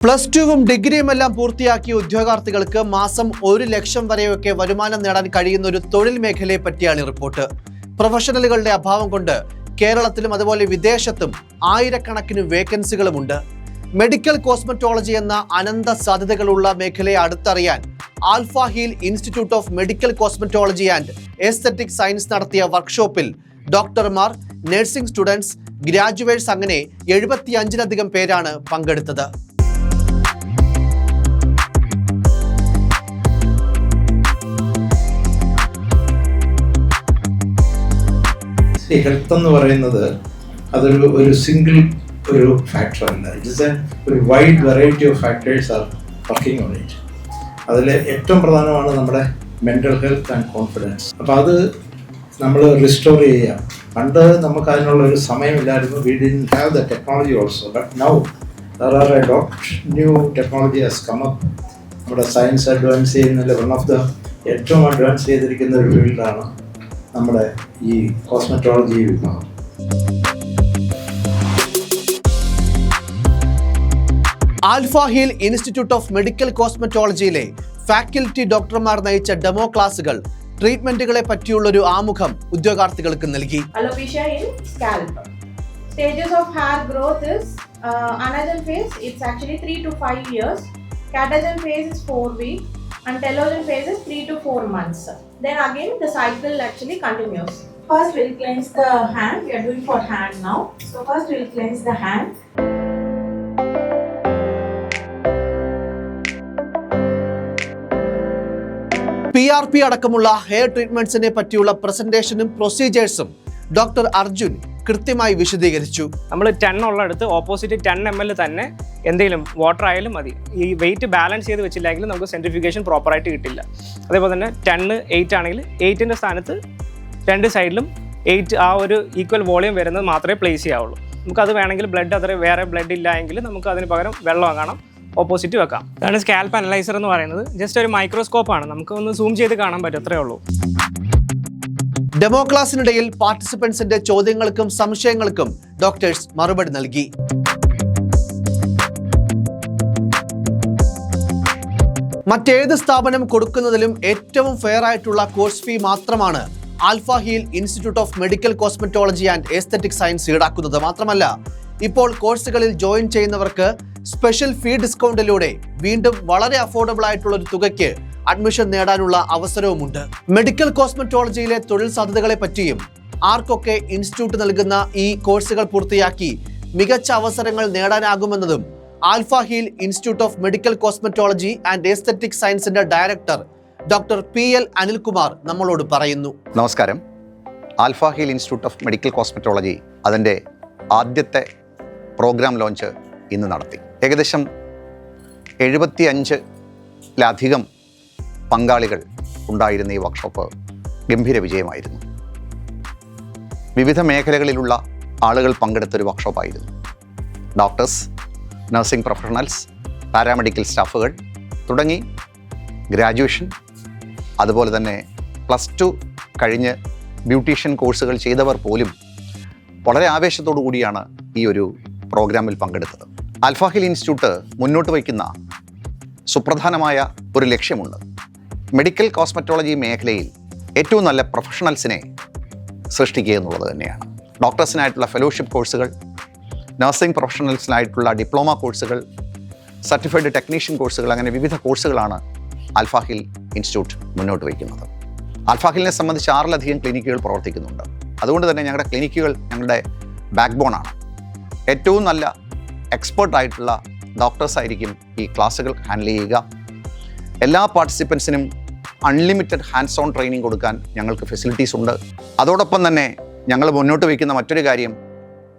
Plus ടുവും ഡിഗ്രിയുമെല്ലാം പൂർത്തിയാക്കിയ ഉദ്യോഗാർത്ഥികൾക്ക് മാസം ഒരു ലക്ഷം വരെയൊക്കെ വരുമാനം നേടാൻ കഴിയുന്ന ഒരു തൊഴിൽ മേഖലയെ പറ്റിയാണ് റിപ്പോർട്ട്. പ്രൊഫഷണലുകളുടെ അഭാവം കൊണ്ട് കേരളത്തിലും അതുപോലെ വിദേശത്തും ആയിരക്കണക്കിന് വേക്കൻസികളുമുണ്ട്. മെഡിക്കൽ കോസ്മറ്റോളജി എന്ന അനന്ത സാധ്യതകളുള്ള മേഖലയെ അടുത്തറിയാൻ Alpha Heal institute of medical cosmetology and aesthetic science നടത്തിയ വർക്ക്ഷോപ്പിൽ ഡോക്ടർമാർ നഴ്സിംഗ് സ്റ്റുഡൻസ് ഗ്രാജുവേറ്റ്സ് അങ്ങനെ എഴുപത്തിയഞ്ചിലധികം പേരാണ് പങ്കെടുത്തത്. ഈ ഹെൽത്ത് എന്ന് പറയുന്നത് അതൊരു ഒരു സിംഗിൾ ഒരു ഫാക്ടർ അല്ല. ഇറ്റ് ഇസ് എ ഒരു wide variety of factors are working on it അതിൽ ഏറ്റവും പ്രധാനമാണ് നമ്മുടെ മെന്റൽ ഹെൽത്ത് ആൻഡ് കോൺഫിഡൻസ് അപ്പോൾ അത് നമ്മൾ റിസ്റ്റോർ ചെയ്യാം. പണ്ട് നമുക്ക് അതിനുള്ള ഒരു സമയമില്ലായിരുന്നു. We didn't have the technology also but now there are a dot new technology has come up നമ്മുടെ സയൻസ് അഡ്വാൻസ് ചെയ്യുന്നതിൽ വൺ ഓഫ് ദ ഏറ്റവും അഡ്വാൻസ് ചെയ്തിരിക്കുന്ന ഒരു ഫീൽഡാണ് നമ്മുടെ ഈ കോസ്മെറ്റോളജി വിഭാഗം Alpha Heal institute of medical കോസ്മെറ്റോളജിയിലെ faculty ഡോക്ടർമാർ നയിച്ച ഡെമോ ക്ലാസുകൾ ട്രീറ്റ്മെന്റുകളെ പറ്റിയുള്ള ഒരു ആമുഖം ഉദ്യോഗാർത്ഥികൾക്ക് നൽകി. Stages of hair growth is uh, anagen phase, it's actually 3 to 5 years. Catagen phase is 4 weeks and telogen phase is 3 to 4 months. Then again the cycle actually continues. First we'll cleanse the hand, we are doing for hand now. So first we'll cleanse the hand. P R P അടക്കമുള്ള hair ട്രീറ്റ്മെന്റ്സിനെ പറ്റിയുള്ള പ്രസന്റേഷനും പ്രൊസീജിയേഴ്സും doctor Arjun കൃത്യമായി വിശദീകരിച്ചു. നമ്മൾ ten ഉള്ളടുത്ത് opposite ten M L തന്നെ എന്തെങ്കിലും വാട്ടർ ആയാലും മതി. ഈ വെയിറ്റ് ബാലൻസ് ചെയ്ത് വെച്ചില്ലെങ്കിൽ നമുക്ക് സെൻട്രിഫിക്കേഷൻ പ്രോപ്പറായിട്ട് കിട്ടില്ല. അതേപോലെ തന്നെ ടെന്ന് എയ്റ്റ് ആണെങ്കിൽ എയ്റ്റിന്റെ സ്ഥാനത്ത് രണ്ട് സൈഡിലും എയ്റ്റ് ആ ഒരു ഈക്വൽ വോളിയം വരുന്നത് മാത്രമേ പ്ലേസ് ചെയ്യാവുള്ളൂ. നമുക്ക് അത് വേണമെങ്കിൽ ബ്ലഡ് അത്ര വേറെ ബ്ലഡ് ഇല്ല എങ്കിൽ നമുക്ക് അതിന് പകരം വെള്ളം കാണാം ഓപ്പോസിറ്റ് വെക്കാം. അതാണ് സ്കാൽപ്പ് അനലൈസർ എന്ന് പറയുന്നത്. ജസ്റ്റ് ഒരു മൈക്രോസ്കോപ്പാണ് നമുക്ക് ഒന്ന് സൂം ചെയ്ത് കാണാൻ പറ്റും അത്രേ ഉള്ളൂ. ഡെമോ ക്ലാസ്സിനിടയിൽ പാർട്ടിസിപ്പൻസിന്റെ ചോദ്യങ്ങൾക്കും സംശയങ്ങൾക്കും ഡോക്ടേഴ്സ് മറുപടി നൽകി. മറ്റേത് സ്ഥാപനം കൊടുക്കുന്നതിലും ഏറ്റവും ഫെയർ ആയിട്ടുള്ള കോഴ്സ് ഫീ മാത്രമാണ് Alpha Heal institute of medical cosmetology and aesthetic science ഈടാക്കുന്നത് മാത്രമല്ല ഇപ്പോൾ കോഴ്സുകളിൽ ജോയിൻ ചെയ്യുന്നവർക്ക് സ്പെഷ്യൽ ഫീ ഡിസ്കൗണ്ടിലൂടെ വീണ്ടും വളരെ അഫോർഡബിൾ ആയിട്ടുള്ള ഒരു തുകയ്ക്ക് അഡ്മിഷൻ നേടാനുള്ള അവസരവുമുണ്ട്. മെഡിക്കൽ കോസ്മെറ്റോളജിയിലെ തൊഴിൽ സാധ്യതകളെ പറ്റിയും ആർക്കൊക്കെ ഇൻസ്റ്റിറ്റ്യൂട്ട് നൽകുന്ന ഈ കോഴ്സുകൾ പൂർത്തിയാക്കി മികച്ച അവസരങ്ങൾ നേടാനാകുമെന്നതും Alpha Heal institute of medical cosmetology and aesthetic സയൻസിന്റെ director doctor P L Anilkumar നമ്മളോട് പറയുന്നു. നമസ്കാരം. Alpha Heal institute of medical cosmetology അതിന്റെ ആദ്യത്തെ പ്രോഗ്രാം ലോഞ്ച് ഇന്ന് നടത്തി. ഏകദേശം എഴുപത്തി അഞ്ചിലധികം പങ്കാളികൾ ഉണ്ടായിരുന്ന ഈ വർക്ക്ഷോപ്പ് ഗംഭീര വിജയമായിരുന്നു. വിവിധ മേഖലകളിലുള്ള ആളുകൾ പങ്കെടുത്തൊരു വർക്ക്ഷോപ്പായിരുന്നു ഡോക്ടേഴ്സ് നഴ്സിംഗ് പ്രൊഫഷണൽസ് പാരാമെഡിക്കൽ സ്റ്റാഫുകൾ തുടങ്ങി ഗ്രാജുവേഷൻ അതുപോലെ തന്നെ പ്ലസ് ടു കഴിഞ്ഞ് ബ്യൂട്ടീഷ്യൻ കോഴ്സുകൾ ചെയ്തവർ പോലും വളരെ ആവേശത്തോടു കൂടിയാണ് ഈ ഒരു പ്രോഗ്രാമിൽ പങ്കെടുത്തത്. അൽഫാഹിൽ ഇൻസ്റ്റിറ്റ്യൂട്ട് മുന്നോട്ട് വയ്ക്കുന്ന സുപ്രധാനമായ ഒരു ലക്ഷ്യമുണ്ട്. മെഡിക്കൽ കോസ്മെറ്റോളജി മേഖലയിൽ ഏറ്റവും നല്ല പ്രൊഫഷണൽസിനെ സൃഷ്ടിക്കുക എന്നുള്ളത് തന്നെയാണ്. ഡോക്ടേഴ്സിനായിട്ടുള്ള ഫെലോഷിപ്പ് കോഴ്സുകൾ നഴ്സിംഗ് പ്രൊഫഷണൽസിനായിട്ടുള്ള ഡിപ്ലോമ കോഴ്സുകൾ സർട്ടിഫൈഡ് ടെക്നീഷ്യൻ കോഴ്സുകൾ അങ്ങനെ വിവിധ കോഴ്സുകളാണ് അൽഫാഹിൽ ഇൻസ്റ്റിറ്റ്യൂട്ട് മുന്നോട്ട് വയ്ക്കുന്നത്. അൽഫാഹിലിനെ സംബന്ധിച്ച് ആറിലധികം ക്ലിനിക്കുകൾ പ്രവർത്തിക്കുന്നുണ്ട്. അതുകൊണ്ട് തന്നെ ഞങ്ങളുടെ ക്ലിനിക്കുകൾ ഞങ്ങളുടെ ബാക്ക് ബോണാണ് ഏറ്റവും നല്ല എക്സ്പേർട്ട് ആയിട്ടുള്ള ഡോക്ടേഴ്സ് ആയിരിക്കും ഈ ക്ലാസ്സുകൾ ഹാൻഡിൽ ചെയ്യുക. എല്ലാ പാർട്ടിസിപ്പൻസിനും അൺലിമിറ്റഡ് ഹാൻഡ്സ് ഓൺ ട്രെയിനിങ് കൊടുക്കാൻ ഞങ്ങൾക്ക് ഫെസിലിറ്റീസ് ഉണ്ട്. അതോടൊപ്പം തന്നെ ഞങ്ങൾ മുന്നോട്ട് വയ്ക്കുന്ന മറ്റൊരു കാര്യം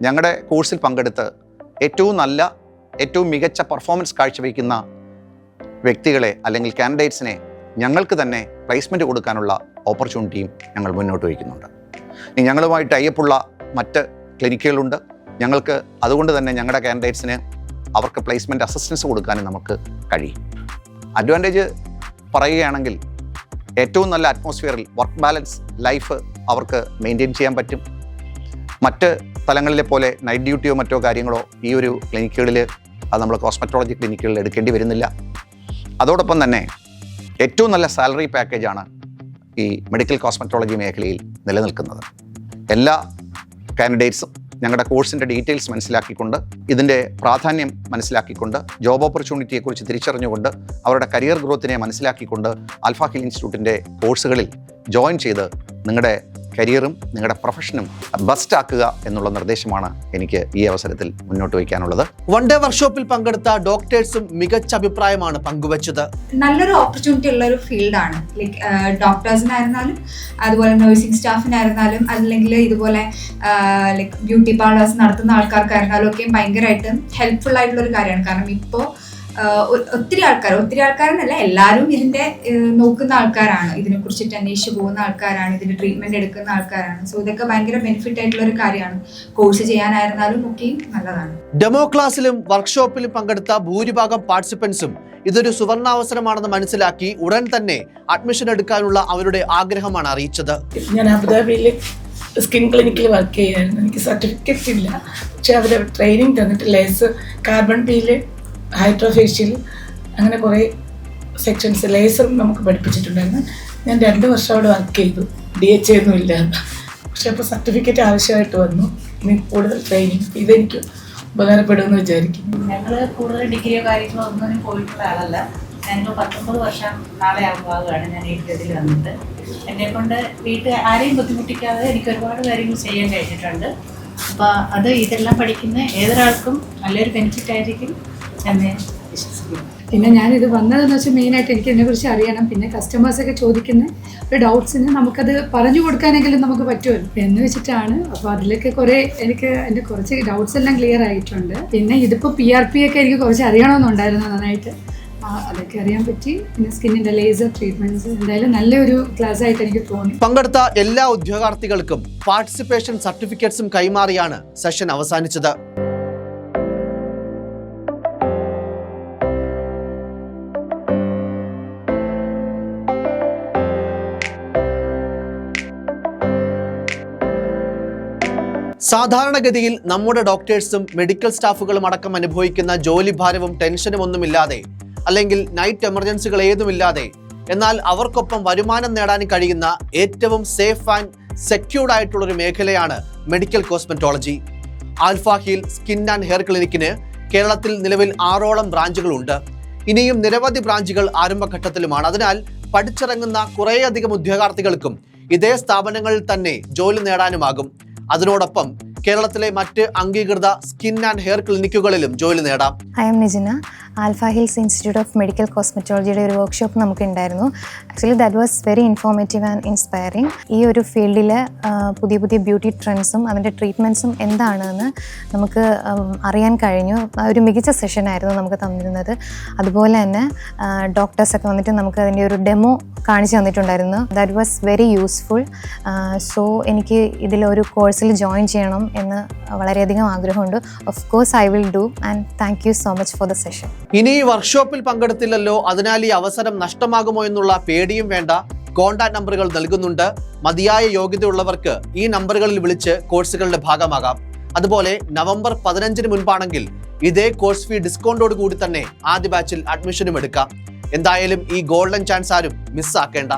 ഞങ്ങളുടെ കോഴ്സിൽ പങ്കെടുത്ത് ഏറ്റവും നല്ല ഏറ്റവും മികച്ച പെർഫോമൻസ് കാഴ്ചവെക്കുന്ന വ്യക്തികളെ അല്ലെങ്കിൽ കാൻഡിഡേറ്റ്സിനെ ഞങ്ങൾക്ക് തന്നെ പ്ലേസ്മെന്റ് കൊടുക്കാനുള്ള ഓപ്പർച്യൂണിറ്റിയും ഞങ്ങൾ മുന്നോട്ട് വയ്ക്കുന്നുണ്ട്. ഇനി ഞങ്ങളുമായി ടൈപ്പുള്ള മറ്റ് ക്ലിനിക്കുകളുണ്ട് ഞങ്ങൾക്ക് അതുകൊണ്ട് തന്നെ ഞങ്ങളുടെ കാൻഡിഡേറ്റ്സിന് അവർക്ക് പ്ലേസ്മെന്റ് അസിസ്റ്റൻസ് കൊടുക്കാനും നമുക്ക് കഴിയും. അഡ്വാന്റേജ് പറയുകയാണെങ്കിൽ ഏറ്റവും നല്ല അറ്റ്മോസ്ഫിയറിൽ വർക്ക് ബാലൻസ് ലൈഫ് അവർക്ക് മെയിന്റെയിൻ ചെയ്യാൻ പറ്റും. മറ്റ് സ്ഥലങ്ങളിലെ പോലെ നൈറ്റ് ഡ്യൂട്ടിയോ മറ്റോ കാര്യങ്ങളോ ഈ ഒരു ക്ലിനിക്കുകളിൽ അത് നമ്മൾ കോസ്മെറ്റോളജി ക്ലിനിക്കുകളിൽ എടുക്കേണ്ടി വരുന്നില്ല. അതോടൊപ്പം തന്നെ ഏറ്റവും നല്ല സാലറി പാക്കേജാണ് ഈ മെഡിക്കൽ കോസ്മെറ്റോളജി മേഖലയിൽ നിലനിൽക്കുന്നത്. എല്ലാ കാൻഡിഡേറ്റ്സും ഞങ്ങളുടെ കോഴ്സിന്റെ ഡീറ്റെയിൽസ് മനസ്സിലാക്കിക്കൊണ്ട് ഇതിന്റെ പ്രാധാന്യം മനസ്സിലാക്കിക്കൊണ്ട് ജോബ് ഓപ്പർച്യൂണിറ്റിയെക്കുറിച്ച് തിരിച്ചറിഞ്ഞുകൊണ്ട് അവരുടെ കരിയർ ഗ്രോത്തിനെ മനസ്സിലാക്കിക്കൊണ്ട് അൽഫാഹിൽ ഹിൽ ഇൻസ്റ്റിറ്റ്യൂട്ടിന്റെ കോഴ്സുകളിൽ ജോയിൻ ചെയ്ത് നിങ്ങളുടെ കരിയറും നിങ്ങളുടെ പ്രൊഫഷനും ബെസ്റ്റ് ആക്കുക എന്നുള്ള നിർദ്ദേശമാണ് എനിക്ക് ഈ അവസരത്തിൽ മുന്നോട്ട് വയ്ക്കാനുള്ളത്. വൺ ഡേ വർക്ക്ഷോപ്പിൽ പങ്കെടുത്ത ഡോക്ടേഴ്സും മികച്ച അഭിപ്രായമാണ് പങ്കുവച്ചത്. നല്ലൊരു ഓപ്പർച്യൂണിറ്റി ഉള്ള ഒരു ഫീൽഡാണ് ലൈക്ക് ഡോക്ടേഴ്സിനായിരുന്നാലും അതുപോലെ നഴ്സിംഗ് സ്റ്റാഫിനായിരുന്നാലും അല്ലെങ്കിൽ ഇതുപോലെ ലൈക്ക് ബ്യൂട്ടി പാർലേഴ്സ് നടത്തുന്ന ആൾക്കാർക്കായിരുന്നാലും ഒക്കെ ഭയങ്കരമായിട്ട് ഹെൽപ്ഫുൾ ആയിട്ടുള്ള ഒരു കാര്യമാണ്. കാരണം ഇപ്പോൾ ഒത്തിരി ആൾക്കാർ ഒത്തിരി ആൾക്കാരെന്നല്ല എല്ലാവരും ഇതിന്റെ നോക്കുന്ന ആൾക്കാരാണ്. ഇതിനെ കുറിച്ചിട്ട് അന്വേഷിച്ച് പോകുന്ന ആൾക്കാരാണ് ഇതിന്റെ ട്രീറ്റ്മെന്റ് എടുക്കുന്ന ആൾക്കാരാണ്. സോ ഇതൊക്കെ ഭയങ്കര ബെനിഫിറ്റ് ആയിട്ടുള്ള ഒരു കാര്യമാണ്. കോഴ്സ് ചെയ്യാനായിരുന്നാലും ഒക്കെയും നല്ലതാണ്. ഡെമോ ക്ലാസ്സിലും വർക്ക്ഷോപ്പിലും പങ്കെടുത്ത ഭൂരിഭാഗം പാർട്ടിസിപ്പൻസും ഇതൊരു സുവർണാവസരമാണെന്ന് മനസ്സിലാക്കി ഉടൻ തന്നെ അഡ്മിഷൻ എടുക്കാനുള്ള അവരുടെ ആഗ്രഹമാണ് അറിയിച്ചത്. ഞാൻ അബുദാബിയിൽ സ്കിൻ ക്ലിനിക്കിൽ വർക്ക് ചെയ്യായിരുന്നു. എനിക്ക് സർട്ടിഫിക്കറ്റ് ഇല്ല. പക്ഷെ അവർ ട്രെയിനിങ് തന്നിട്ട് ലേസ് കാർബൺ പീൽ ഹൈഡ്രോഫേഷ്യൽ അങ്ങനെ കുറേ സെക്ഷൻസ് ലേസറും നമുക്ക് പഠിപ്പിച്ചിട്ടുണ്ടായിരുന്നു. ഞാൻ രണ്ട് വർഷം അവിടെ വർക്ക് ചെയ്തു. ഡി എച്ച് ഒന്നും ഇല്ല പക്ഷെ അപ്പോൾ സർട്ടിഫിക്കറ്റ് ആവശ്യമായിട്ട് വന്നു. ഇനി കൂടുതൽ ട്രെയിനിങ് ഇതെനിക്ക് ഉപകാരപ്പെടുമെന്ന് വിചാരിക്കുന്നു. ഞങ്ങൾ കൂടുതൽ ഡിഗ്രിയോ കാര്യങ്ങളോ ഒന്നും പോയിട്ടുള്ള ആളല്ല. ഞങ്ങൾ പത്തൊമ്പത് വർഷം നാളെ ആകുമ്പോഴാണ് ഞാൻ ഈ ഗതിയിൽ വന്നിട്ട്. എന്നെ കൊണ്ട് വീട്ടിൽ ആരെയും ബുദ്ധിമുട്ടിക്കാതെ എനിക്ക് ഒരുപാട് കാര്യങ്ങൾ ചെയ്യാൻ കഴിഞ്ഞിട്ടുണ്ട്. അപ്പോൾ അത് ഇതെല്ലാം പഠിക്കുന്ന ഏതൊരാൾക്കും നല്ലൊരു ബെനിഫിറ്റ് ആയിരിക്കും. എന്ന് വിശ്വസിക്കുന്നു പിന്നെ ഞാനിത് വന്നതെന്ന് വെച്ചാൽ മെയിനായിട്ട് എനിക്ക് ഇതിനെക്കുറിച്ച് അറിയണം. പിന്നെ കസ്റ്റമേഴ്സൊക്കെ ചോദിക്കുന്ന ഒരു ഡൗട്ട്സിന് നമുക്കത് പറഞ്ഞു കൊടുക്കാനെങ്കിലും നമുക്ക് പറ്റുമല്ലോ. എന്ന് വെച്ചിട്ടാണ്. അപ്പോൾ അതിലൊക്കെ കുറേ എനിക്ക് എന്റെ കുറച്ച് ഡൗട്ട്സ് എല്ലാം ക്ലിയർ ആയിട്ടുണ്ട്. പിന്നെ ഇതിപ്പോൾ പി ആർ പി ഒക്കെ എനിക്ക് കുറച്ച് അറിയണമെന്നുണ്ടായിരുന്നു നന്നായിട്ട്. അതൊക്കെ അറിയാൻ പറ്റി. പിന്നെ സ്കിന്നിന്റെ ലേസർ ട്രീറ്റ്മെന്റ്സ് എന്തായാലും നല്ലൊരു ക്ലാസ് ആയിട്ട് എനിക്ക് തോന്നി. പങ്കെടുത്ത എല്ലാ ഉദ്യോഗാർത്ഥികൾക്കും പാർട്ടിസിപ്പേഷൻ സർട്ടിഫിക്കറ്റ്സും കൈമാറിയാണ് സെഷൻ അവസാനിച്ചത്. സാധാരണഗതിയിൽ നമ്മുടെ ഡോക്ടേഴ്സും മെഡിക്കൽ സ്റ്റാഫുകളും അടക്കം അനുഭവിക്കുന്ന ജോലിഭാരവും ടെൻഷനും ഒന്നുമില്ലാതെ അല്ലെങ്കിൽ നൈറ്റ് എമർജൻസികൾ ഏതുമില്ലാതെ എന്നാൽ അവർക്കൊപ്പം വരുമാനം നേടാൻ കഴിയുന്ന ഏറ്റവും സേഫ് ആൻഡ് സെക്യൂർഡ് ആയിട്ടുള്ളൊരു മേഖലയാണ് medical cosmetology. Alpha Heal skin and hair ക്ലിനിക്കിന് കേരളത്തിൽ നിലവിൽ ആറോളം ബ്രാഞ്ചുകളുണ്ട്. ഇനിയും നിരവധി ബ്രാഞ്ചുകൾ ആരംഭഘട്ടത്തിലുമാണ്. അതിനാൽ പഠിച്ചിറങ്ങുന്ന കുറേയധികം ഉദ്യോഗാർത്ഥികൾക്കും ഇതേ സ്ഥാപനങ്ങളിൽ തന്നെ ജോലി നേടാനുമാകും. അതിനോടൊപ്പം കേരളത്തിലെ മറ്റ് അംഗീകൃത സ്കിൻ ആൻഡ് ഹെയർ ക്ലിനിക്കുകളിലും ജോലി നേടാം. I'm Nijina Alpha Hills institute of medical കോസ്മെറ്റോളജിയുടെ ഒരു വർക്ക്ഷോപ്പ് നമുക്ക് ഉണ്ടായിരുന്നു actually that was very informative and inspiring ഈ ഒരു ഫീൽഡിൽ പുതിയ പുതിയ ബ്യൂട്ടി ട്രെൻഡ്സും അതിന്റെ ട്രീറ്റ്മെന്റ്സും എന്താണെന്ന് നമുക്ക് അറിയാൻ കഴിഞ്ഞു. ഒരു മികച്ച സെഷനായിരുന്നു നമുക്ക് തന്നിരുന്നത്. അതുപോലെ തന്നെ ഡോക്ടേഴ്സൊക്കെ വന്നിട്ട് നമുക്ക് അതിന്റെ ഒരു ഡെമോ കാണിച്ചു തന്നിട്ടുണ്ടായിരുന്നു. That was very useful so എനിക്ക് ഇതിലൊരു കോഴ്സിൽ ജോയിൻ ചെയ്യണം എന്ന് വളരെയധികം ആഗ്രഹമുണ്ട്. Of course I will do and thank you so much for the session ഇനി ഈ വർക്ക്ഷോപ്പിൽ പങ്കെടുത്തില്ലല്ലോ അതിനാൽ ഈ അവസരം നഷ്ടമാകുമോ എന്നുള്ള പേടിയും വേണ്ട. കോൺടാക്ട് നമ്പറുകൾ നൽകുന്നുണ്ട്. മതിയായ യോഗ്യതയുള്ളവർക്ക് ഈ നമ്പറുകളിൽ വിളിച്ച് കോഴ്സുകളുടെ ഭാഗമാകാം. അതുപോലെ നവംബർ പതിനഞ്ചിന് മുൻപാണെങ്കിൽ ഇതേ കോഴ്സ് ഫീ ഡിസ്കൗണ്ടോട് കൂടി തന്നെ ആദ്യ ബാച്ചിൽ അഡ്മിഷനും എടുക്കാം. എന്തായാലും ഈ ഗോൾഡൻ ചാൻസ് ആരും മിസ്സാക്കേണ്ട.